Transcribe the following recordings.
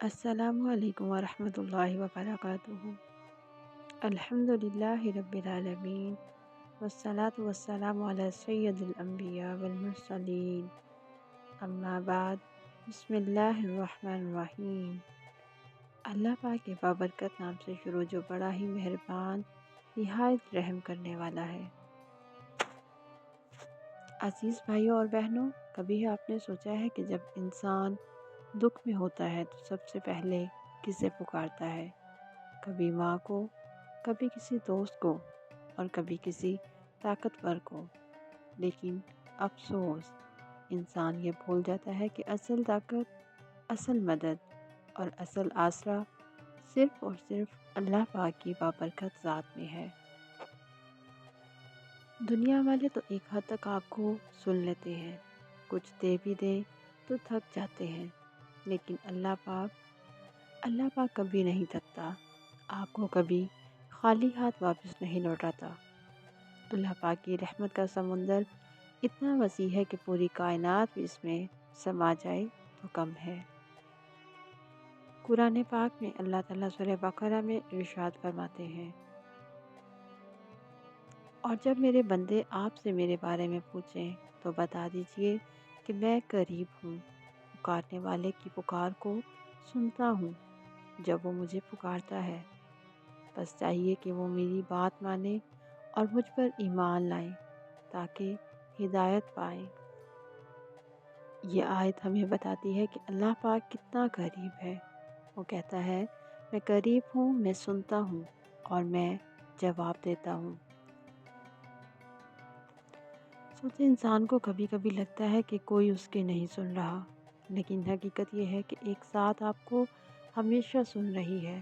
السلام علیکم ورحمۃ اللہ وبرکاتہ۔ الحمد للہ رب العالمین والصلاة والسلام علی سید الانبیاء والمرسلین۔ اما بعد، بسم اللہ الرحمن الرحیم۔ اللہ پاک کے بابرکت نام سے شروع جو بڑا ہی مہربان، نہایت رحم کرنے والا ہے۔ عزیز بھائیوں اور بہنوں، کبھی آپ نے سوچا ہے کہ جب انسان دکھ میں ہوتا ہے تو سب سے پہلے کسے پکارتا ہے؟ کبھی ماں کو، کبھی کسی دوست کو اور کبھی کسی طاقتور کو۔ لیکن افسوس، انسان یہ بھول جاتا ہے کہ اصل طاقت، اصل مدد اور اصل آسرا صرف اور صرف اللہ پاک کی بابرکت ذات میں ہے۔ دنیا والے تو ایک حد تک آپ کو سن لیتے ہیں، کچھ دے بھی دیں تو تھک جاتے ہیں۔ لیکن اللہ پاک اللہ پاک کبھی نہیں تھکتا۔ آپ کو کبھی خالی ہاتھ واپس نہیں لوٹاتا۔ اللہ پاک کی رحمت کا سمندر اتنا وسیع ہے کہ پوری کائنات بھی اس میں سما جائے تو کم ہے۔ قرآن پاک میں اللہ تعالیٰ سورہ بقرہ میں ارشاد فرماتے ہیں۔ اور جب میرے بندے آپ سے میرے بارے میں پوچھیں تو بتا دیجیے کہ میں قریب ہوں۔ پکارنے والے کی پکار کو سنتا ہوں جب وہ مجھے پکارتا ہے۔ بس چاہیے کہ وہ میری بات مانے اور مجھ پر ایمان لائیں تاکہ ہدایت پائیں۔ یہ آیت ہمیں بتاتی ہے کہ اللہ پاک کتنا قریب ہے۔ وہ کہتا ہے، میں قریب ہوں، میں سنتا ہوں اور میں جواب دیتا ہوں۔ سوچے انسان کو کبھی کبھی لگتا ہے کہ کوئی اس کے نہیں سن رہا۔ لیکن حقیقت یہ ہے کہ ایک ساتھ آپ کو ہمیشہ سن رہی ہے،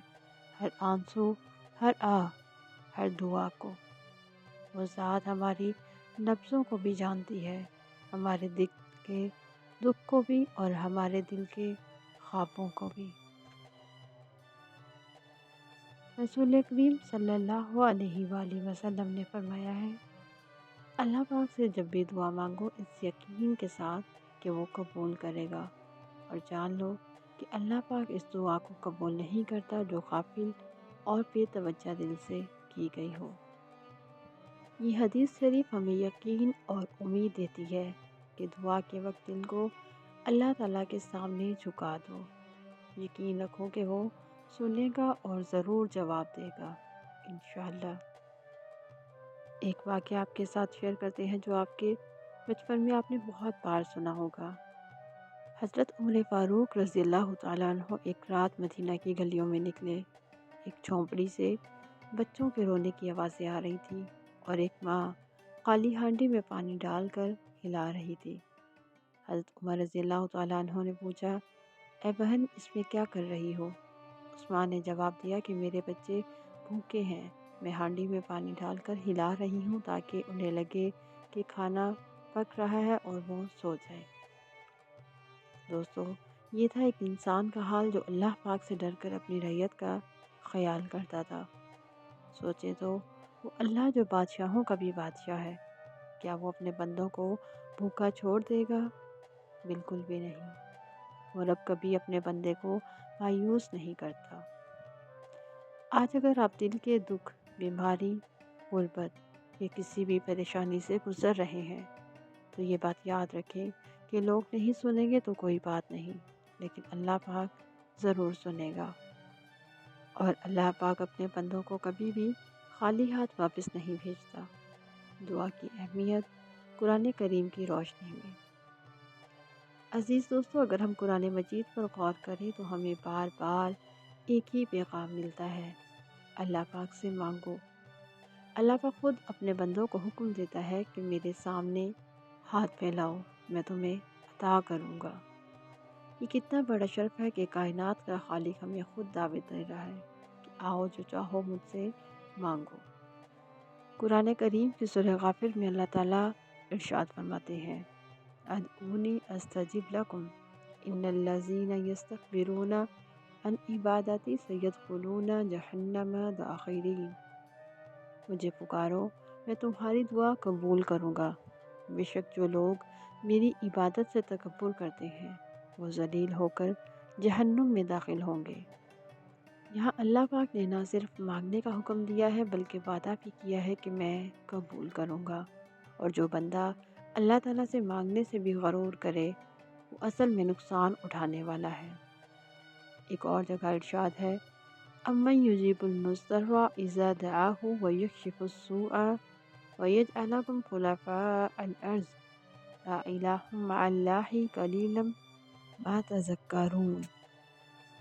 ہر آنسو، ہر آ ہر دعا کو۔ وہ ذات ہماری نبزوں کو بھی جانتی ہے، ہمارے دل کے دکھ کو بھی اور ہمارے دل کے خوابوں کو بھی۔ رسول کریم صلی اللہ علیہ وآلہ وسلم نے فرمایا ہے، اللہ پاک سے جب بھی دعا مانگو، اس یقین کے ساتھ کہ وہ قبول کرے گا۔ اور جان لو کہ اللہ پاک اس دعا کو قبول نہیں کرتا جو قافل اور بے توجہ دل سے کی گئی ہو۔ یہ حدیث شریف ہمیں یقین اور امید دیتی ہے کہ دعا کے وقت دل کو اللہ تعالیٰ کے سامنے جھکا دو۔ یقین رکھو کہ وہ سنے گا اور ضرور جواب دے گا۔ انشاءاللہ۔ ایک واقعہ آپ کے ساتھ شیئر کرتے ہیں جو آپ کے بچپن میں آپ نے بہت بار سنا ہوگا۔ حضرت عمر فاروق رضی اللہ تعالیٰ عنہ ایک رات مدینہ کی گلیوں میں نکلے۔ ایک جھونپڑی سے بچوں کے رونے کی آوازیں آ رہی تھی اور ایک ماں خالی ہانڈی میں پانی ڈال کر ہلا رہی تھی۔ حضرت عمر رضی اللہ تعالیٰ عنہ نے پوچھا، اے بہن، اس میں کیا کر رہی ہو؟ اس ماں نے جواب دیا کہ، میرے بچے بھوکے ہیں، میں ہانڈی میں پانی ڈال کر ہلا رہی ہوں تاکہ انہیں لگے کہ کھانا پک رہا ہے اور وہ سو جائے۔ دوستو، یہ تھا ایک انسان کا حال جو اللہ پاک سے ڈر کر اپنی ریت کا خیال کرتا تھا۔ سوچے تو وہ اللہ جو بادشاہوں کا بھی بادشاہ ہے، کیا وہ اپنے بندوں کو بھوکا چھوڑ دے گا؟ بالکل بھی نہیں۔ وہ رب کبھی اپنے بندے کو مایوس نہیں کرتا۔ آج اگر آپ دل کے دکھ، بیماری، غربت یا کسی بھی پریشانی سے گزر رہے ہیں تو یہ بات یاد رکھیں کہ لوگ نہیں سنیں گے تو کوئی بات نہیں، لیکن اللہ پاک ضرور سنے گا۔ اور اللہ پاک اپنے بندوں کو کبھی بھی خالی ہاتھ واپس نہیں بھیجتا۔ دعا کی اہمیت قرآن کریم کی روشنی میں۔ عزیز دوستو، اگر ہم قرآن مجید پر غور کریں تو ہمیں بار بار ایک ہی پیغام ملتا ہے۔ اللہ پاک سے مانگو۔ اللہ پاک خود اپنے بندوں کو حکم دیتا ہے کہ میرے سامنے ہاتھ پھیلاؤ، میں تمہیں عطا کروں گا۔ یہ کتنا بڑا شرف ہے کہ کائنات کا خالق ہمیں خود دعوت دے رہا ہے کہ آؤ جو چاہو مجھ سے مانگو۔ قرآن کریم کی سورہ غافر میں اللہ تعالیٰ ارشاد فرماتے ہیں ادعونی استجب لکم، ان الذین یستکبرون ان عبادتی سیدخلون جہنم داخرین۔ مجھے پکارو، میں تمہاری دعا قبول کروں گا۔ بے شک جو لوگ میری عبادت سے تکبر کرتے ہیں، وہ ذلیل ہو کر جہنم میں داخل ہوں گے۔ یہاں اللہ پاک نے نہ صرف مانگنے کا حکم دیا ہے، بلکہ وعدہ بھی کیا ہے کہ میں قبول کروں گا۔ اور جو بندہ اللہ تعالیٰ سے مانگنے سے بھی غرور کرے، وہ اصل میں نقصان اٹھانے والا ہے۔ ایک اور جگہ ارشاد ہے امن یجیب المصطفیٰ اذا دعاہ ویکشف السوء ویجعلکم خلفاء الارض لا الہ مع اللہ قلیلا ما تذکرون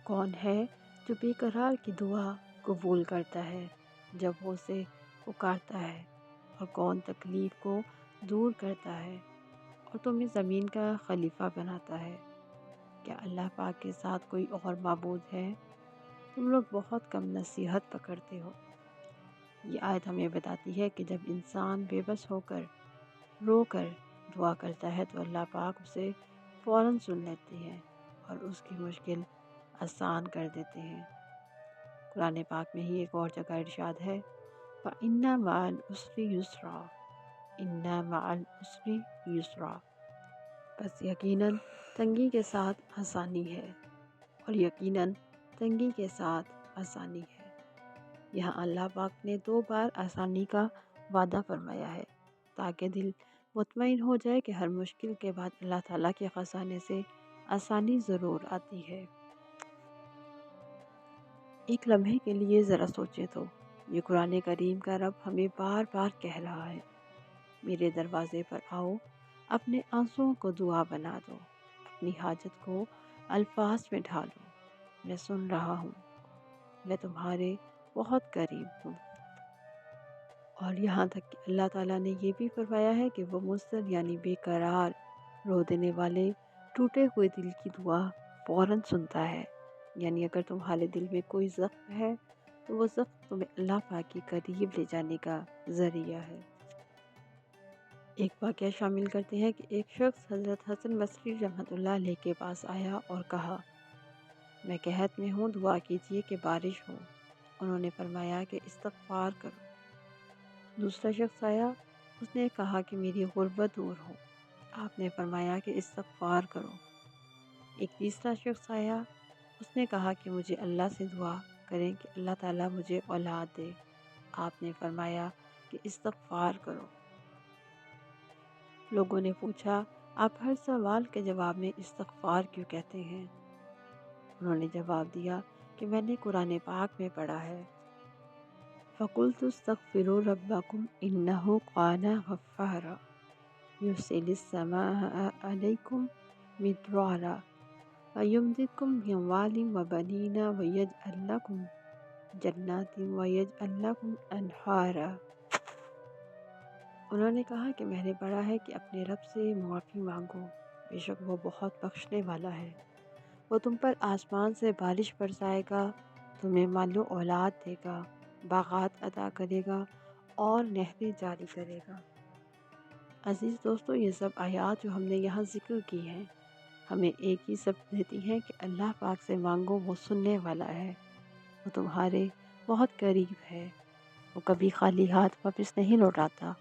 کون ہے جو بے قرار کی دعا قبول کرتا ہے، جب وہ اسے پکارتا ہے، اور کون تکلیف کو دور کرتا ہے اور تمہیں زمین کا خلیفہ بناتا ہے؟ کیا اللہ پاک کے ساتھ کوئی اور معبود ہے؟ تم لوگ بہت کم نصیحت پکڑتے ہو۔ یہ آیت ہمیں بتاتی ہے کہ جب انسان بے بس ہو کر رو کر دعا کرتا ہے تو اللہ پاک اسے فوراً سن لیتے ہیں اور اس کی مشکل آسان کر دیتے ہیں۔ قرآن پاک میں ہی ایک اور جگہ ارشاد ہے فَإِنَّ مَعَ الْعُسْرِ يُسْرًا۔ اِنَّ مَعَ الْعُسْرِ يُسْرًا۔ بس یقیناً تنگی کے ساتھ آسانی ہے اور یقیناً تنگی کے ساتھ آسانی ہے یہاں اللہ پاک نے دو بار آسانی کا وعدہ فرمایا ہے تاکہ دل مطمئن ہو جائے کہ ہر مشکل کے بعد اللہ تعالیٰ کے خزانے سے آسانی ضرور آتی ہے۔ ایک لمحے کے لیے ذرا سوچے تو، یہ قرآن کریم کا رب ہمیں بار بار کہہ رہا ہے۔ میرے دروازے پر آؤ، اپنے آنسوں کو دعا بنا دو، اپنی حاجت کو الفاظ میں ڈھالو۔ میں سن رہا ہوں، میں تمہارے بہت قریب ہوں۔ اور یہاں تک کہ اللہ تعالیٰ نے یہ بھی فرمایا ہے کہ وہ مستر یعنی بے قرار رو دینے والے ٹوٹے ہوئے دل کی دعا فوراً سنتا ہے۔ یعنی اگر تمہارے دل میں کوئی زخم ہے، تو وہ زخم تمہیں اللہ پاک کی قریب لے جانے کا ذریعہ ہے۔ ایک واقعہ شامل کرتے ہیں کہ ایک شخص حضرت حسن بصری رحمۃ اللہ علیہ کے پاس آیا اور کہا، میں قحط میں ہوں، دعا کیجیے کہ بارش ہو۔ انہوں نے فرمایا کہ استغفار کرو۔ دوسرا شخص آیا، اس نے کہا کہ میری غربت دور ہو۔ آپ نے فرمایا کہ استغفار کرو۔ ایک تیسرا شخص آیا، اس نے کہا کہ مجھے اللہ سے دعا کریں کہ اللہ تعالیٰ مجھے اولاد دے۔ آپ نے فرمایا کہ استغفار کرو۔ لوگوں نے پوچھا، آپ ہر سوال کے جواب میں استغفار کیوں کہتے ہیں؟ انہوں نے جواب دیا کہ میں نے قرآن پاک میں پڑھا ہے۔ فَقُلْتُ اسْتَغْفِرُوا رَبَّكُمْ إِنَّهُ قَانَ غَفَّارًا يُرْسِلِ السَّمَاءَ عَلَيْكُمْ مِدْرَارًا وَيُمْدِدْكُمْ بِأَمْوَالٍ وَبَنِينَ وَيَجْعَلْ لَكُمْ جَنَّاتٍ وَيَجْعَلْ لَكُمْ أَنْهَارًا انہوں نے کہا کہ میں نے پڑھا ہے کہ اپنے رب سے معافی مانگو۔ بے شک وہ بہت بخشنے والا ہے۔ وہ تم پر آسمان سے بارش برسائے گا، تمہیں مال و اولاد دے گا، باغات عطا کرے گا اور نہریں جاری کرے گا۔ عزیز دوستو، یہ سب آیات جو ہم نے یہاں ذکر کی ہیں، ہمیں ایک ہی سب دیتی ہیں کہ اللہ پاک سے مانگو، وہ سننے والا ہے۔ وہ تمہارے بہت قریب ہے۔ وہ کبھی خالی ہاتھ واپس نہیں لوٹاتا۔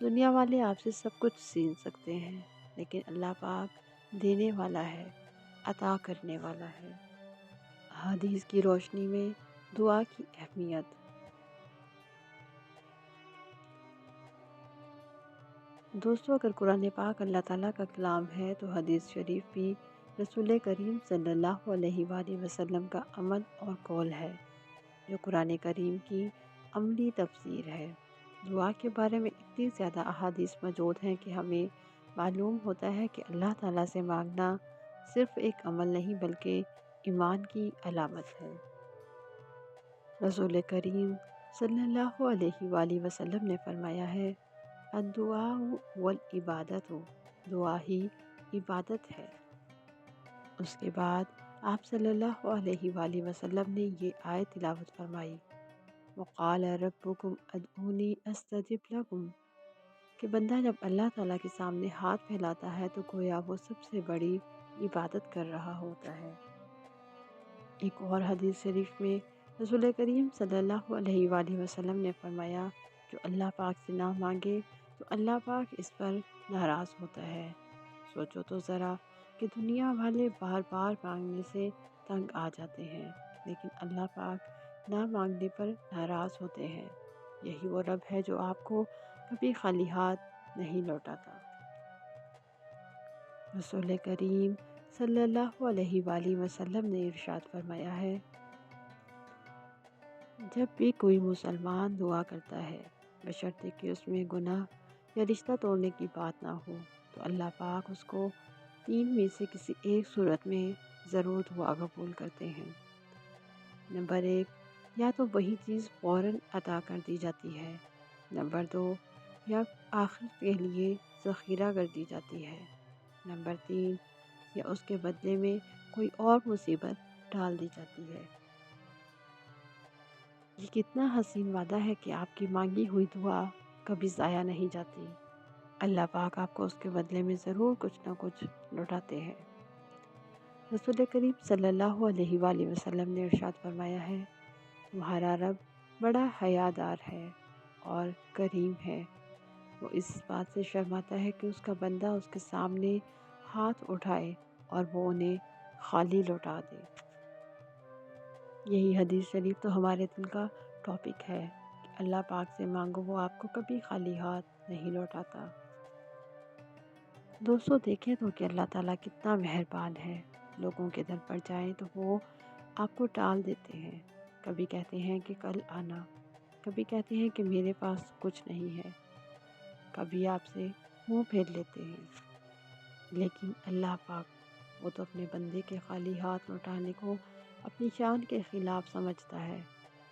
دنیا والے آپ سے سب کچھ سین سکتے ہیں، لیکن اللہ پاک دینے والا ہے۔ عطا کرنے والا ہے۔ حدیث کی روشنی میں دعا کی اہمیت۔ دوستو، اگر قرآن پاک اللہ تعالیٰ کا کلام ہے، تو حدیث شریف بھی رسول کریم صلی اللہ علیہ وآلہ وسلم کا عمل اور قول ہے، جو قرآن کریم کی عملی تفسیر ہے۔ دعا کے بارے میں اتنی زیادہ احادیث موجود ہیں کہ ہمیں معلوم ہوتا ہے کہ اللہ تعالیٰ سے مانگنا صرف ایک عمل نہیں بلکہ ایمان کی علامت ہے۔ رسول کریم صلی اللہ علیہ وآلہ وسلم نے فرمایا ہے، الدعاء والعبادت، دعا ہی عبادت ہے۔ اس کے بعد آپ صلی اللہ علیہ وآلہ وسلم نے یہ آیت تلاوت فرمائی۔ وقال ربکم ادعونی استجب لکم، کہ بندہ جب اللہ تعالیٰ کے سامنے ہاتھ پھیلاتا ہے تو گویا وہ سب سے بڑی عبادت کر رہا ہوتا ہے۔ ایک اور حدیث شریف میں رسول کریم صلی اللہ علیہ وآلہ وسلم نے فرمایا، جو اللہ پاک سے نہ مانگے تو اللہ پاک اس پر ناراض ہوتا ہے۔ سوچو تو ذرا کہ دنیا والے بار بار مانگنے سے تنگ آ جاتے ہیں، لیکن اللہ پاک نہ مانگنے پر ناراض ہوتے ہیں۔ یہی وہ رب ہے جو آپ کو کبھی خالی ہاتھ نہیں لوٹاتا۔ رسول کریم صلی اللہ علیہ وآلہ وسلم نے ارشاد فرمایا ہے، جب بھی کوئی مسلمان دعا کرتا ہے، بشرطے کہ اس میں گناہ یا رشتہ توڑنے کی بات نہ ہو، تو اللہ پاک اس کو تین میں سے کسی ایک صورت میں ضرور دعا قبول کرتے ہیں۔ نمبر ایک، یا تو وہی چیز فوراً عطا کر دی جاتی ہے۔ نمبر دو، یا آخر کے لیے ذخیرہ کر دی جاتی ہے۔ نمبر تین یا اس کے بدلے میں کوئی اور مصیبت ڈال دی جاتی ہے۔ یہ کتنا حسین وعدہ ہے کہ آپ کی مانگی ہوئی دعا کبھی ضائع نہیں جاتی۔ اللہ پاک آپ کو اس کے بدلے میں ضرور کچھ نہ کچھ لوٹاتے ہیں۔ رسول کریم صلی اللہ علیہ وآلہ وسلم نے ارشاد فرمایا ہے، تمہارا رب بڑا حیادار ہے اور کریم ہے۔ وہ اس بات سے شرماتا ہے کہ اس کا بندہ اس کے سامنے ہاتھ اٹھائے اور وہ انہیں خالی لوٹا دے۔ یہی حدیث شریف تو ہمارے دل کا ٹاپک ہے کہ اللہ پاک سے مانگو، وہ آپ کو کبھی خالی ہاتھ نہیں لوٹاتا۔ دوستو، دیکھیں تو کہ اللہ تعالیٰ کتنا مہربان ہے۔ لوگوں کے در پر جائیں تو وہ آپ کو ٹال دیتے ہیں۔ کبھی کہتے ہیں کہ کل آنا، کبھی کہتے ہیں کہ میرے پاس کچھ نہیں ہے۔ کبھی آپ سے منہ پھیر لیتے ہیں۔ لیکن اللہ پاک وہ تو اپنے بندے کے خالی ہاتھ لوٹانے کو اپنی شان کے خلاف سمجھتا ہے۔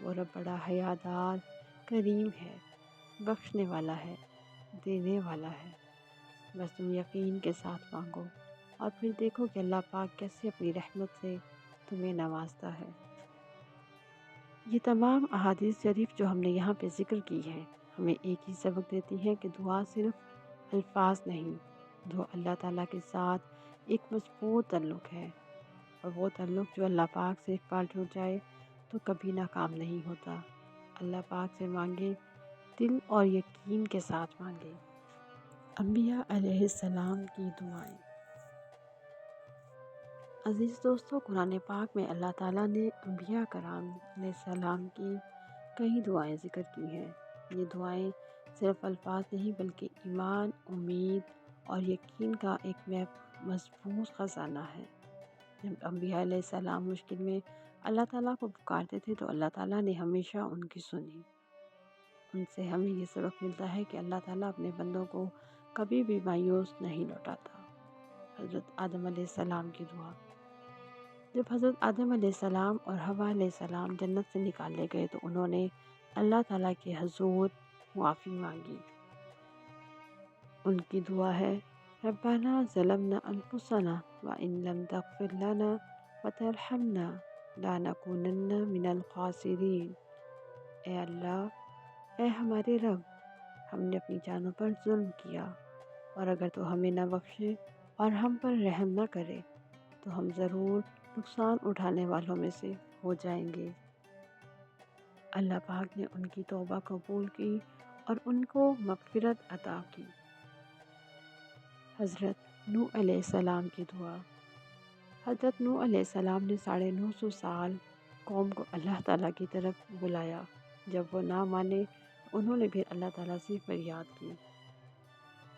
وہ رب بڑا حیادار، کریم ہے، بخشنے والا ہے، دینے والا ہے۔ بس تم یقین کے ساتھ مانگو اور پھر دیکھو کہ اللہ پاک کیسے اپنی رحمت سے تمہیں نوازتا ہے۔ یہ تمام احادیث شریف جو ہم نے یہاں پہ ذکر کی ہے ہمیں ایک ہی سبق دیتی ہے کہ دعا صرف الفاظ نہیں دعا اللہ تعالیٰ کے ساتھ ایک مضبوط تعلق ہے اور وہ تعلق جو اللہ پاک سے ایک بار ٹوٹ جائے تو کبھی ناکام نہیں ہوتا۔ اللہ پاک سے مانگے، دل اور یقین کے ساتھ مانگے۔ انبیاء علیہ السلام کی دعائیں۔ عزیز دوستو، قرآن پاک میں اللہ تعالیٰ نے انبیاء کرام علیہ السلام کی کئی دعائیں ذکر کی ہیں۔ یہ دعائیں صرف الفاظ نہیں بلکہ ایمان، امید اور یقین کا ایک مضبوط خزانہ ہے۔ جب انبیاء علیہ السلام مشکل میں اللہ تعالیٰ کو پکارتے تھے تو اللہ تعالیٰ نے ہمیشہ ان کی سنی۔ ان سے ہمیں یہ سبق ملتا ہے کہ اللہ تعالیٰ اپنے بندوں کو کبھی بھی مایوس نہیں لوٹاتا۔ حضرت آدم علیہ السلام کی دعا۔ جب حضرت آدم علیہ السلام اور ہوا علیہ السلام جنت سے نکالے گئے تو انہوں نے اللہ تعالیٰ کے حضور معافی مانگی۔ ان کی دعا ہے۔ ربنا ظلمنا انفسنا وان لم تغفر لنا وترحمنا لنکونن من الخاسرین۔ اے اللہ، اے ہمارے رب، ہم نے اپنی جانوں پر ظلم کیا، اور اگر تو ہمیں نہ بخشے اور ہم پر رحم نہ کرے، تو ہم ضرور نقصان اٹھانے والوں میں سے ہو جائیں گے۔ اللہ پاک نے ان کی توبہ قبول کی اور ان کو مغفرت عطا کی۔ حضرت نو علیہ السلام کی دعا۔ حضرت نو علیہ السلام نے ساڑھے نو سو سال قوم کو اللہ تعالیٰ کی طرف بلایا۔ جب وہ نہ مانے، انہوں نے پھر اللہ تعالیٰ سے فریاد کی۔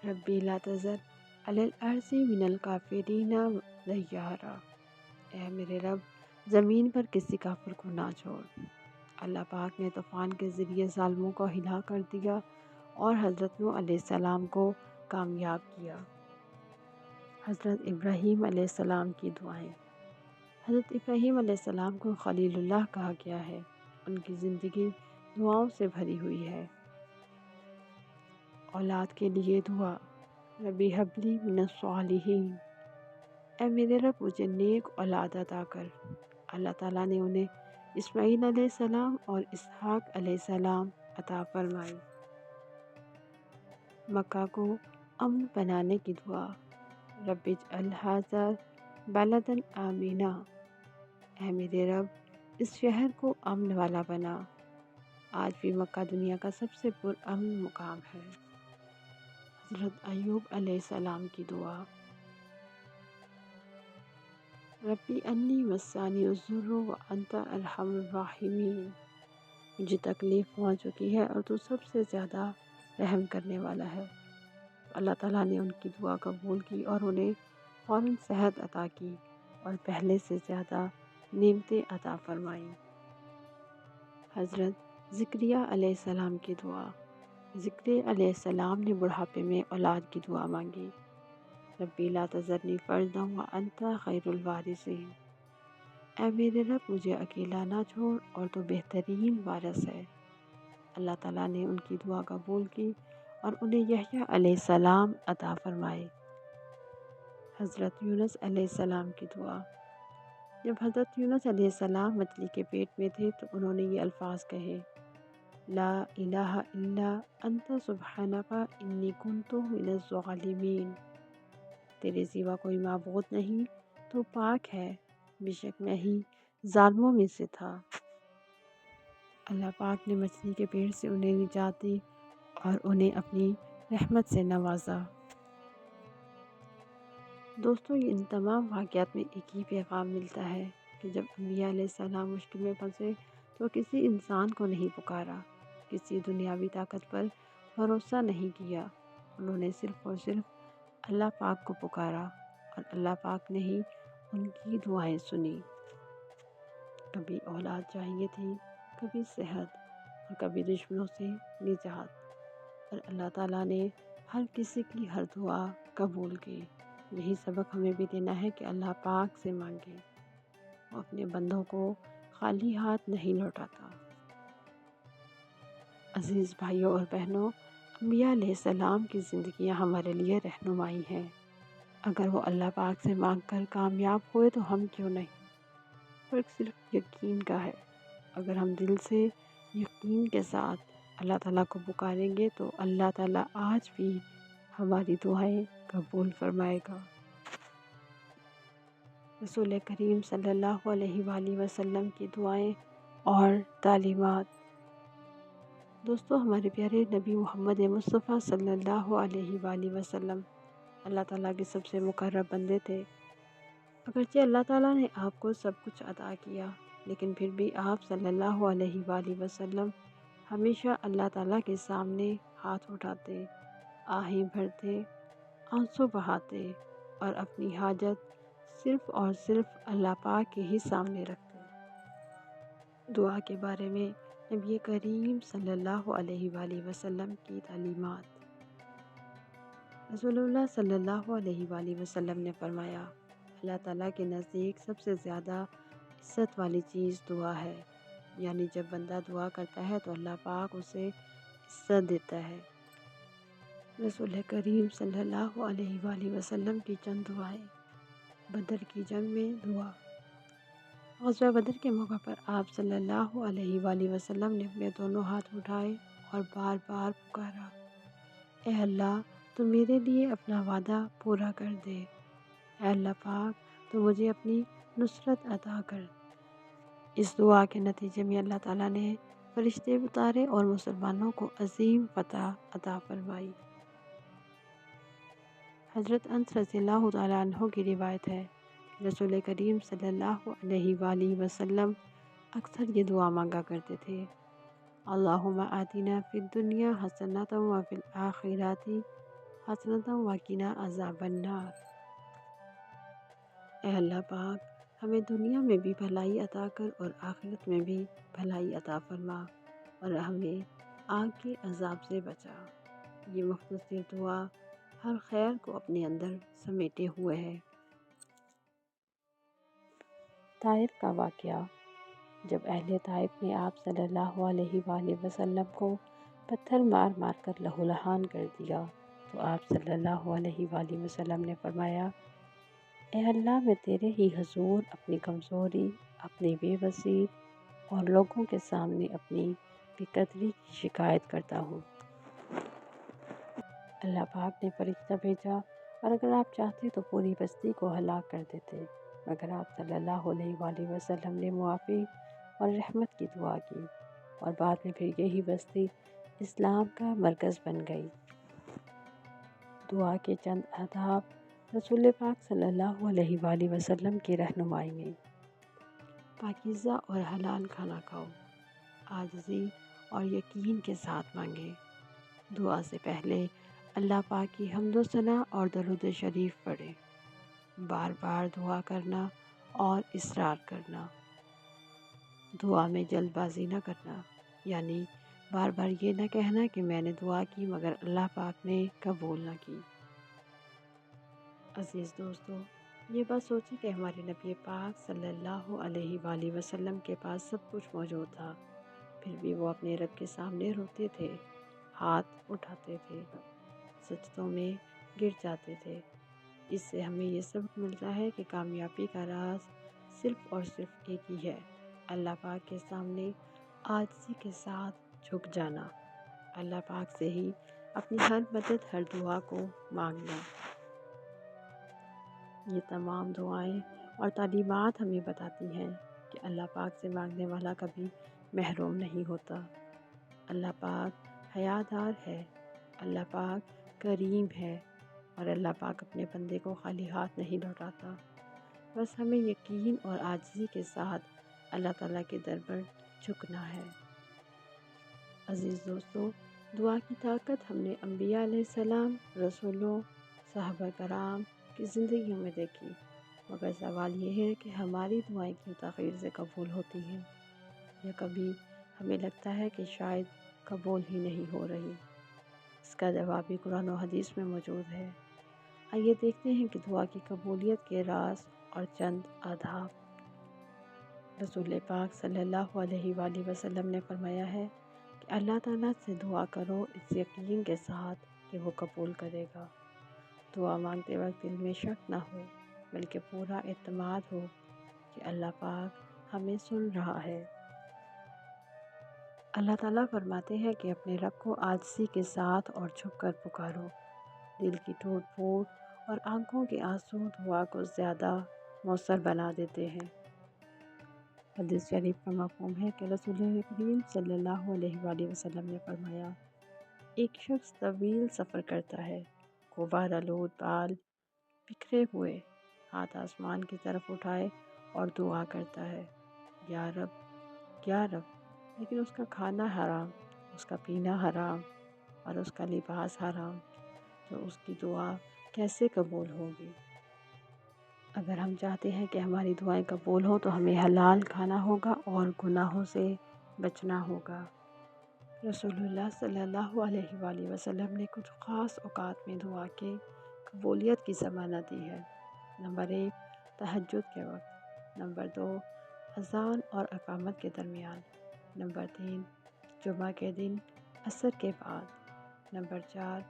ربی لا تذر علی الارض من الکافرین دیارا۔ اے میرے رب، زمین پر کسی کافر کو نہ چھوڑ۔ اللہ پاک نے طوفان کے ذریعے ظالموں کو ہلا کر دیا اور حضرت نو علیہ السلام کو کامیاب کیا۔ حضرت ابراہیم علیہ السلام کی دعائیں۔ حضرت ابراہیم علیہ السلام کو خلیل اللہ کہا گیا ہے۔ ان کی زندگی دعاؤں سے بھری ہوئی ہے۔ اولاد کے لیے دعا، ربی حبلی من الصالحین۔ اے میرے رب، مجھے نیک اولاد عطا کر۔ اللہ تعالیٰ نے انہیں اسماعیل علیہ السلام اور اسحاق علیہ السلام عطا فرمائی۔ مکہ کو امن بنانے کی دعا۔ رب الحاظر بلدن آمینہ اے میرے رب، اس شہر کو امن والا بنا۔ آج بھی مکہ دنیا کا سب سے پرامن مقام ہے۔ حضرت ایوب علیہ السلام کی دعا۔ ربی انی وسانی الضر و انت ارحم الراحمین۔ مجھے تکلیف پہنچ چکی ہے اور تو سب سے زیادہ رحم کرنے والا ہے۔ اللہ تعالیٰ نے ان کی دعا قبول کی اور انہیں فوراً صحت عطا کی اور پہلے سے زیادہ نعمتیں عطا فرمائیں۔ حضرت ذکریہ علیہ السلام کی دعا۔ ذکر علیہ السلام نے بڑھاپے میں اولاد کی دعا مانگی۔ ربی لا تذرنی فردا و انت خیر الوارثین۔ اے میرے رب، مجھے اکیلا نہ چھوڑ اور تو بہترین وارث ہے۔ اللہ تعالیٰ نے ان کی دعا قبول کی اور انہیں یحییٰ علیہ السلام عطا فرمائے۔ حضرت یونس علیہ السلام کی دعا۔ جب حضرت یونس علیہ السلام مچھلی کے پیٹ میں تھے تو انہوں نے یہ الفاظ کہے۔ لا الہ الا انت سبحانکا انی کنتو من الظالمین۔ تیرے سوا کوئی معبود نہیں تو پاک ہے۔ بے شک میں ہی ظالموں میں سے تھا۔ اللہ پاک نے مچھلی کے پیڑ سے انہیں نجات دی۔ اور انہیں اپنی رحمت سے نوازا۔ دوستوں یہ ان تمام واقعات میں ایک ہی پیغام ملتا ہے کہ جب انبیاء علیہ السلام مشکل میں پھنسے تو کسی انسان کو نہیں پکارا، کسی دنیاوی طاقت پر بھروسہ نہیں کیا۔ انہوں نے صرف اور صرف اللہ پاک کو پکارا اور اللہ پاک نے ہی ان کی دعائیں سنی کبھی اولاد چاہیے تھی، کبھی صحت اور کبھی دشمنوں سے نجات۔ اور اللہ تعالیٰ نے ہر کسی کی ہر دعا قبول کی۔ یہی سبق ہمیں بھی دینا ہے کہ اللہ پاک سے مانگے۔ وہ اپنے بندوں کو خالی ہاتھ نہیں لوٹاتا۔ عزیز بھائیوں اور بہنوں، انبیاء علیہ السلام کی زندگیاں ہمارے لیے رہنمائی ہیں۔ اگر وہ اللہ پاک سے مانگ کر کامیاب ہوئے تو ہم کیوں نہیں؟ فرق صرف یقین کا ہے۔ اگر ہم دل سے یقین کے ساتھ اللہ تعالیٰ کو پکاریں گے تو اللہ تعالیٰ آج بھی ہماری دعائیں قبول فرمائے گا۔ رسول کریم صلی اللہ علیہ وآلہ وسلم کی دعائیں اور تعلیمات۔ دوستو، ہمارے پیارے نبی محمد مصطفیٰ صلی اللہ علیہ وآلہ وسلم اللہ تعالیٰ کے سب سے مقرب بندے تھے۔ اگرچہ اللہ تعالیٰ نے آپ کو سب کچھ عطا کیا، لیکن پھر بھی آپ صلی اللہ علیہ وآلہ وسلم ہمیشہ اللہ تعالیٰ کے سامنے ہاتھ اٹھاتے آہیں بھرتے، آنسو بہاتے اور اپنی حاجت صرف اور صرف اللہ پاک کے ہی سامنے رکھتے۔ دعا کے بارے میں نبی کریم صلی اللہ علیہ وآلہ وسلم کی تعلیمات۔ رسول اللہ صلی اللہ علیہ وآلہ وسلم نے فرمایا، اللہ تعالیٰ کے نزدیک سب سے زیادہ عزت والی چیز دعا ہے۔ یعنی جب بندہ دعا کرتا ہے تو اللہ پاک اسے عزت دیتا ہے۔ رسول کریم صلی اللہ علیہ وآلہ وسلم کی چند دعائیں۔ بدر کی جنگ میں دعا۔ غزوہ بدر کے موقع پر آپ صلی اللہ علیہ وآلہ وسلم نے اپنے دونوں ہاتھ اٹھائے اور بار بار پکارا۔ اے اللہ، تو میرے لیے اپنا وعدہ پورا کر دے۔ اے اللہ پاک، تو مجھے اپنی نصرت عطا کر۔ اس دعا کے نتیجے میں اللہ تعالیٰ نے فرشتے اتارے اور مسلمانوں کو عظیم فتح عطا فرمائی۔ حضرت انس رضی اللہ تعالیٰ عنہ کی روایت ہے رسول کریم صلی اللہ علیہ وآلہ وسلم اکثر یہ دعا مانگا کرتے تھے۔ اللہم آتینا فی الدنیا حسنتا و فی الاخراتی حسنتا وقینا عذاب النار۔ اے اللہ پاک ہمیں دنیا میں بھی بھلائی عطا کر اور آخرت میں بھی بھلائی عطا فرما اور ہمیں آگ کے عذاب سے بچا۔ یہ مختصر دعا ہر خیر کو اپنے اندر سمیٹے ہوئے ہے۔ طائف کا واقعہ۔ جب اہل طائف نے آپ صلی اللہ علیہ وآلہ وسلم کو پتھر مار مار کر لہو لہان کر دیا تو آپ صلی اللہ علیہ وآلہ وسلم نے فرمایا اے اللہ، میں تیرے ہی حضور، اپنی کمزوری، اپنی بے بسی اور لوگوں کے سامنے اپنی بے قدری کی شکایت کرتا ہوں۔ اللہ پاک نے فرشتہ بھیجا اور اگر آپ چاہتے تو پوری بستی کو ہلاک کر دیتے۔ مگر آپ صلی اللہ علیہ وآلہ وسلم نے معافی اور رحمت کی دعا کی اور بعد میں پھر یہی بستی اسلام کا مرکز بن گئی۔ دعا کے چند آداب رسول پاک صلی اللہ علیہ وآلہ وسلم کی رہنمائی میں۔ پاکیزہ اور حلال کھانا کھاؤ آجزی اور یقین کے ساتھ مانگے۔ دعا سے پہلے اللہ پاک کی حمد و ثناء اور درود شریف پڑھے۔ بار بار دعا کرنا اور اصرار کرنا۔ دعا میں جلد بازی نہ کرنا یعنی بار بار یہ نہ کہنا کہ میں نے دعا کی مگر اللہ پاک نے قبول نہ کی۔ عزیز دوستو، یہ بات سوچی کہ ہمارے نبی پاک صلی اللہ علیہ وآلہ وسلم کے پاس سب کچھ موجود تھا۔ پھر بھی وہ اپنے رب کے سامنے روتے تھے، ہاتھ اٹھاتے تھے، سجدوں میں گر جاتے تھے۔ اس سے ہمیں یہ سبق ملتا ہے کہ کامیابی کا راز صرف اور صرف ایک ہی ہے، اللہ پاک کے سامنے آجزی کے ساتھ جھک جانا۔ اللہ پاک سے ہی اپنی ہر مدد، ہر دعا کو مانگنا۔ یہ تمام دعائیں اور تعلیمات ہمیں بتاتی ہیں کہ اللہ پاک سے مانگنے والا کبھی محروم نہیں ہوتا۔ اللہ پاک حیادار ہے، اللہ پاک کریم ہے اور اللہ پاک اپنے بندے کو خالی ہاتھ نہیں لوٹاتا۔ بس ہمیں یقین اور آجزی کے ساتھ اللہ تعالیٰ کے در پر جھکنا ہے۔ عزیز دوستو، دعا کی طاقت ہم نے انبیاء علیہ السلام، رسولوں، صحابہ کرام کی زندگیوں میں دیکھی۔ مگر سوال یہ ہے کہ ہماری دعائیں کیوں تاخیر سے قبول ہوتی ہیں؟ یا کبھی ہمیں لگتا ہے کہ شاید قبول ہی نہیں ہو رہی؟ اس کا جواب بھی قرآن و حدیث میں موجود ہے۔ آئیے دیکھتے ہیں کہ دعا کی قبولیت کے راز اور چند آدھاب رسول پاک صلی اللہ علیہ وآلہ وسلم نے فرمایا ہے کہ اللہ تعالیٰ سے دعا کرو، اس یقین کے ساتھ کہ وہ قبول کرے گا۔ دعا مانگتے وقت دل میں شک نہ ہو، بلکہ پورا اعتماد ہو کہ اللہ پاک ہمیں سن رہا ہے۔ اللہ تعالیٰ فرماتے ہیں کہ اپنے رب کو آجزی کے ساتھ اور چھپ کر پکارو۔ دل کی ٹوٹ پھوٹ اور آنکھوں کے آنسو دعا کو زیادہ مؤثر بنا دیتے ہیں۔ حدیث شریف کا مفہوم ہے کہ رسول کریم صلی اللہ علیہ وآلہ وسلم نے فرمایا، ایک شخص طویل سفر کرتا ہے۔ غبار آلود بال بکھرے ہوئے ہاتھ آسمان کی طرف اٹھائے اور دعا کرتا ہے، یا رب یا رب، لیکن اس کا کھانا حرام، اس کا پینا حرام اور اس کا لباس حرام، تو اس کی دعا کیسے قبول ہوگی؟ اگر ہم چاہتے ہیں کہ ہماری دعائیں قبول ہوں تو ہمیں حلال کھانا ہوگا اور گناہوں سے بچنا ہوگا۔ رسول اللہ صلی اللہ علیہ وآلہ وسلم نے کچھ خاص اوقات میں دعا کے قبولیت کی ضمانت دی ہے۔ نمبر ایک، تہجد کے وقت۔ نمبر دو، اذان اور اقامت کے درمیان۔ نمبر تین، جمعہ کے دن، عصر کے بعد۔ نمبر چار،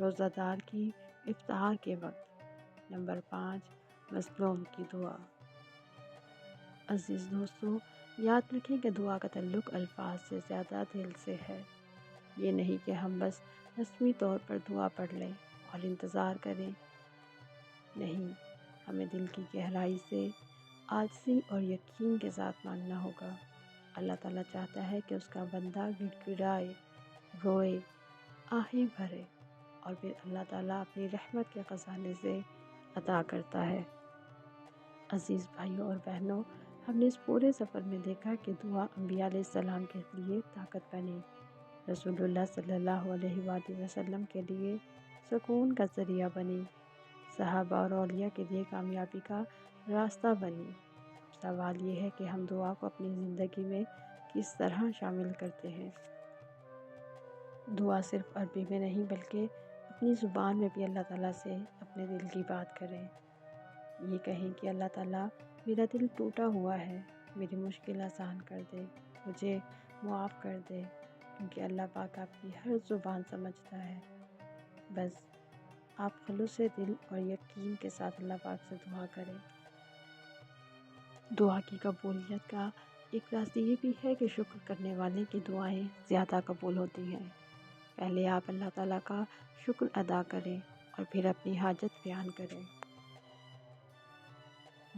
روزہ دار کی افطار کے وقت۔ نمبر پانچ، مظلوم کی دعا۔ عزیز دوستوں یاد رکھیں کہ دعا کا تعلق الفاظ سے زیادہ دل سے ہے۔ یہ نہیں کہ ہم بس رسمی طور پر دعا پڑھ لیں اور انتظار کریں۔ نہیں، ہمیں دل کی گہرائی سے آجزی اور یقین کے ساتھ مانگنا ہوگا۔ اللہ تعالیٰ چاہتا ہے کہ اس کا بندہ گڑ گڑائے روئے، آہیں بھرے اور پھر اللہ تعالیٰ اپنی رحمت کے خزانے سے عطا کرتا ہے۔ عزیز بھائیوں اور بہنوں ہم نے اس پورے سفر میں دیکھا کہ دعا انبیاء علیہ السلام کے لیے طاقت بنی رسول اللہ صلی اللہ علیہ وآلہ وسلم کے لیے سکون کا ذریعہ بنی صحابہ اور اولیاء کے لیے کامیابی کا راستہ بنی سوال یہ ہے کہ ہم دعا کو اپنی زندگی میں کس طرح شامل کرتے ہیں؟ دعا صرف عربی میں نہیں بلکہ اپنی زبان میں بھی اللہ تعالیٰ سے اپنے دل کی بات کریں۔ یہ کہیں کہ اللہ تعالیٰ میرا دل ٹوٹا ہوا ہے، میری مشکل آسان کر دے، مجھے معاف کر دے، کیونکہ اللہ پاک آپ کی ہر زبان سمجھتا ہے۔ بس، آپ خلوص دل اور یقین کے ساتھ اللہ پاک سے دعا کریں۔ دعا کی قبولیت کا ایک راستہ یہ بھی ہے کہ شکر کرنے والے کی دعائیں زیادہ قبول ہوتی ہیں۔ پہلے آپ اللہ تعالیٰ کا شکر ادا کریں اور پھر اپنی حاجت بیان کریں۔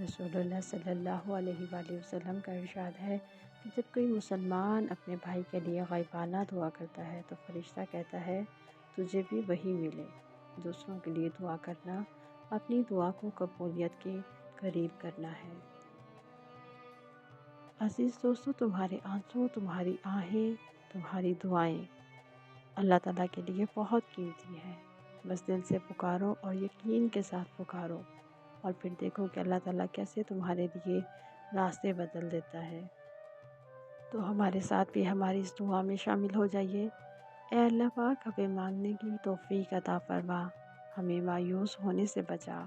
رسول اللہ صلی اللہ علیہ وآلہ وسلم کا ارشاد ہے کہ جب کوئی مسلمان اپنے بھائی کے لیے غیبانہ دعا کرتا ہے تو فرشتہ کہتا ہے، تجھے بھی وہی ملے۔ دوسروں کے لیے دعا کرنا، اپنی دعا کو قبولیت کے قریب کرنا ہے۔ عزیز دوستو، تمہارے آنسو، تمہاری آہیں، تمہاری دعائیں اللہ تعالیٰ کے لیے بہت قیمتی ہیں۔ بس دل سے پکارو اور یقین کے ساتھ پکارو۔ اور پھر دیکھو کہ اللہ تعالیٰ کیسے تمہارے لیے راستے بدل دیتا ہے۔ تو ہمارے ساتھ بھی ہماری اس دعا میں شامل ہو جائیے۔ اے اللہ پاک، ہمیں مانگنے کی توفیق عطا فرما۔ ہمیں مایوس ہونے سے بچا۔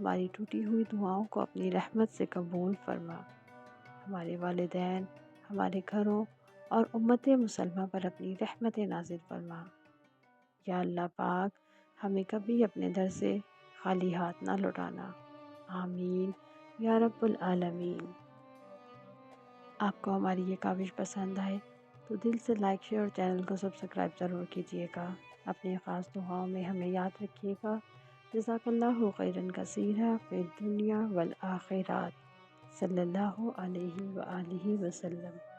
ہماری ٹوٹی ہوئی دعاؤں کو اپنی رحمت سے قبول فرما۔ ہمارے والدین، ہمارے گھروں اور امت مسلمہ پر اپنی رحمت نازل فرما۔ یا اللہ پاک، ہمیں کبھی اپنے در سے خالی ہاتھ نہ لوٹانا۔ آمین۔ یا رب العالمین۔ آپ کو ہماری یہ کاوش پسند آئے تو دل سے لائک، شیئر اور چینل کو سبسکرائب ضرور کیجیے گا۔ اپنے خاص دعاؤں میں ہمیں یاد رکھیے گا۔ جزاک اللہ خیرن کثیرہ فی دنیا والآخرات۔ صلی اللہ علیہ وآلہ وسلم۔